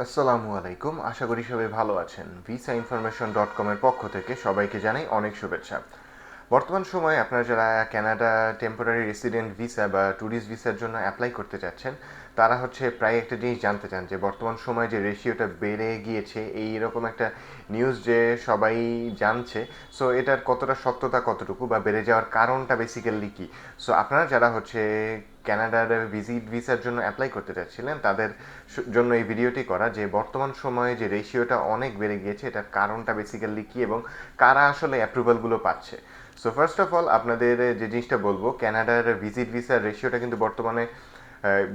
আসসালামু আলাইকুম। আশা করি সবাই ভালো আছেন। ভিসা ইনফরমেশন ডট কমের পক্ষ থেকে সবাইকে জানাই অনেক শুভেচ্ছা। বর্তমান সময়ে আপনারা যারা কানাডা টেম্পোরারি রেসিডেন্ট ভিসা বা ট্যুরিস্ট ভিসার জন্য অ্যাপ্লাই করতে চাচ্ছেন তারা হচ্ছে প্রায় একটা জিনিস জানতে চান যে বর্তমান সময়ে যে রেশিওটা বেড়ে গিয়েছে, এই এরকম একটা নিউজ যে সবাই জানছে সো এটার কতটা সত্যতা কতটুকু বা বেড়ে যাওয়ার কারণটা বেসিক্যালি কি? সো আপনারা যারা হচ্ছে কানাডার ভিজিট ভিসার জন্য অ্যাপ্লাই করতে চাচ্ছিলেন, তাদের জন্য এই ভিডিওটি করা যে বর্তমান সময়ে যে রেশিওটা অনেক বেড়ে গিয়েছে, এটার কারণটা বেসিক্যালি কি এবং কারা আসলে অ্যাপ্রুভালগুলো পাচ্ছে? সো ফার্স্ট অফ অল আপনাদের যে জিনিসটা বলব কানাডার ভিজিট ভিসার রেশিওটা কিন্তু বর্তমানে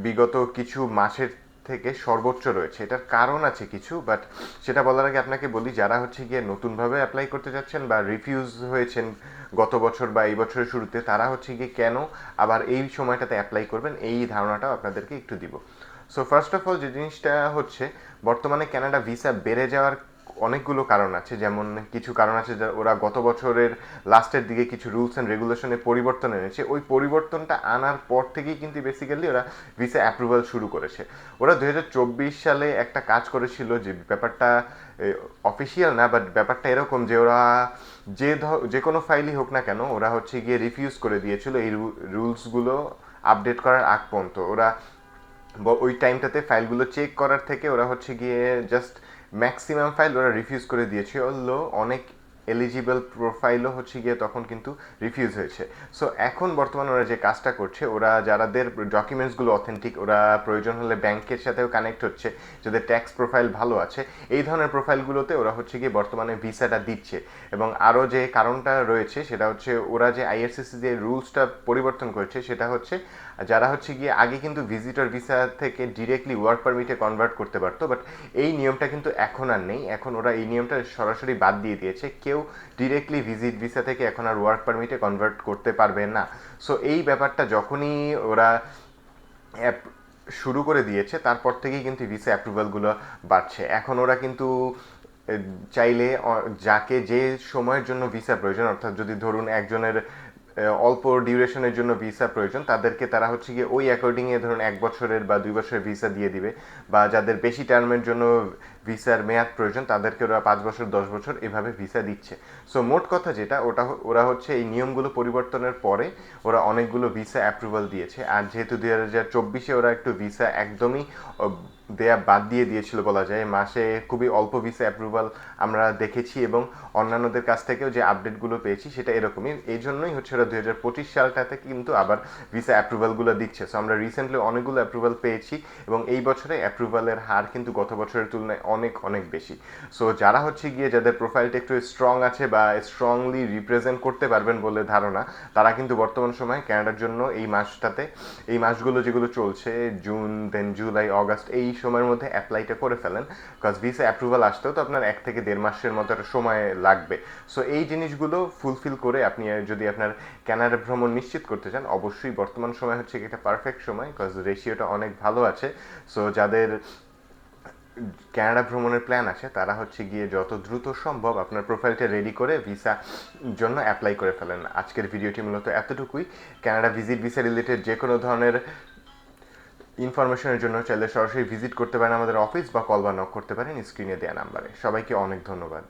বিগত কিছু মাসের থেকে সর্বোচ্চ রয়েছে। এটার কারণ আছে কিছু বাট সেটা বলার আগে আপনাকে বলি, যারা হচ্ছে গিয়ে নতুনভাবে অ্যাপ্লাই করতে যাচ্ছেন বা রিফিউজ হয়েছেন গত বছর বা এই বছরের শুরুতে, তারা হচ্ছে গিয়ে কেন আবার এই সময়টাতে অ্যাপ্লাই করবেন? এই ধারণাটাও আপনাদেরকে একটু দিব। সো ফার্স্ট অফ অল যে জিনিসটা হচ্ছে, বর্তমানে কানাডা ভিসা বেড়ে যাওয়ার অনেকগুলো কারণ আছে, যেমন কিছু কারণ আছে যা ওরা গত বছরের লাস্টের দিকে কিছু রুলস অ্যান্ড রেগুলেশনে পরিবর্তন এনেছে। ওই পরিবর্তনটা আনার পর থেকেই কিন্তু বেসিক্যালি ওরা ভিসা অ্যাপ্রুভাল শুরু করেছে। ওরা দু হাজার চব্বিশ সালে একটা কাজ করেছিল যে ব্যাপারটা অফিসিয়াল না বাট ব্যাপারটা এরকম যে ওরা যে যে কোনো ফাইলই হোক না কেন, ওরা হচ্ছে গিয়ে রিফিউজ করে দিয়েছিল এই রুলসগুলো আপডেট করার আগ পর্যন্ত। ওরা ওই টাইমটাতে ফাইলগুলো চেক করার থেকে ওরা হচ্ছে গিয়ে জাস্ট ম্যাক্সিমাম ফাইল ওরা রিফিউজ করে দিয়েছে। হলো অনেক এলিজিবল প্রোফাইলও হচ্ছে গিয়ে তখন কিন্তু রিফিউজ হয়েছে। সো এখন বর্তমানে ওরা যে কাজটা করছে, ওরা যারাদের ডকুমেন্টসগুলো অথেন্টিক ওরা প্রয়োজন হলে ব্যাংকের সাথেও কানেক্ট হচ্ছে, যাদের ট্যাক্স প্রোফাইল ভালো আছে, এই ধরনের প্রোফাইলগুলোতে ওরা হচ্ছে গিয়ে বর্তমানে ভিসাটা দিচ্ছে। এবং আরও যে কারণটা রয়েছে, সেটা হচ্ছে ওরা যে আইআরসিসি যে রুলসটা পরিবর্তন করেছে, সেটা হচ্ছে যারা হচ্ছে গিয়ে আগে কিন্তু ভিজিটর ভিসা থেকে ডিরেক্টলি ওয়ার্ক পারমিটে কনভার্ট করতে পারতো বাট এই নিয়মটা কিন্তু এখন আর নেই। এখন ওরা এই নিয়মটা সরাসরি বাদ দিয়ে দিয়েছে। কেউ ডিরেক্টলি ভিজিট ভিসা থেকে এখন আর ওয়ার্ক পারমিটে কনভার্ট করতে পারবে না। সো এই ব্যাপারটা যখনই ওরা অ্যাপ শুরু করে দিয়েছে, তারপর থেকেই কিন্তু ভিসা অ্যাপ্রুভালগুলো বাড়ছে। এখন ওরা কিন্তু চাইলে যাকে যে সময়ের জন্য ভিসা প্রয়োজন, অর্থাৎ যদি ধরুন একজনের অল্প ডিউরেশনের জন্য ভিসা প্রয়োজন। তাদেরকে তারা হচ্ছে গিয়ে ওই অ্যাকর্ডিংয়ে ধরুন এক বছরের বা দুই বছরের ভিসা দিয়ে দিবে বা যাদের বেশি টার্মের জন্য ভিসার মেয়াদ প্রয়োজন, তাদেরকে ওরা পাঁচ বছর, দশ বছর এভাবে ভিসা দিচ্ছে। সো মোট কথা যেটা, ওটা ওরা হচ্ছে এই নিয়মগুলো পরিবর্তনের পরে ওরা অনেকগুলো ভিসা অ্যাপ্রুভাল দিয়েছে। আর যেহেতু দুই হাজার চব্বিশে ওরা একটু ভিসা একদমই দেয়া বাদ দিয়ে দিয়েছিল বলা যায়। মাসে খুবই অল্প ভিসা অ্যাপ্রুভাল আমরা দেখেছি এবং অন্যান্যদের কাছ থেকেও যে আপডেটগুলো পেয়েছি সেটা এরকমই। এই জন্যই হচ্ছে ওরা দুই হাজার পঁচিশ সালটাতে কিন্তু আবার ভিসা অ্যাপ্রুভালগুলো দিচ্ছে। সো আমরা রিসেন্টলি অনেকগুলো অ্যাপ্রুভাল পেয়েছি এবং এই বছরে অ্যাপ্রুভালের হার কিন্তু গত বছরের তুলনায় অনেক অনেক বেশি। সো যারা হচ্ছে গিয়ে যাদের প্রোফাইলটা একটু স্ট্রং আছে বা স্ট্রংলি রিপ্রেজেন্ট করতে পারবেন বলে ধারণা, তারা কিন্তু বর্তমান সময়ে ক্যানাডার জন্য এই মাসটাতে, এই মাসগুলো যেগুলো চলছে জুন দেন জুলাই অগাস্ট এই সময়ের মধ্যে অ্যাপ্লাইটা করে ফেলেন বিকজ ভিসা অ্যাপ্রুভাল আসতেও তো আপনার এক থেকে দেড় মাসের মতো একটা সময় লাগবে। সো এই জিনিসগুলো ফুলফিল করে আপনি যদি আপনার ক্যানাডা ভ্রমণ নিশ্চিত করতে চান, অবশ্যই বর্তমান সময় হচ্ছে এটা পারফেক্ট সময় বিকজ রেশিওটা অনেক ভালো আছে। সো যাদের কানাডা ভ্রমণের প্ল্যান আছে, তারা হচ্ছে গিয়ে যত দ্রুত সম্ভব আপনার প্রোফাইলটা রেডি করে ভিসা জন্য অ্যাপ্লাই করে ফেলেন। আজকের ভিডিওটি মূলত এতটুকুই। কানাডা ভিজিট ভিসা রিলেটেড যে কোনো ধরনের ইনফরমেশনের জন্য চাইলে সরাসরি ভিজিট করতে পারেন আমাদের অফিস বা কল বা নক করতে পারেন স্ক্রিনে দেওয়া নাম্বারে। সবাইকে অনেক ধন্যবাদ।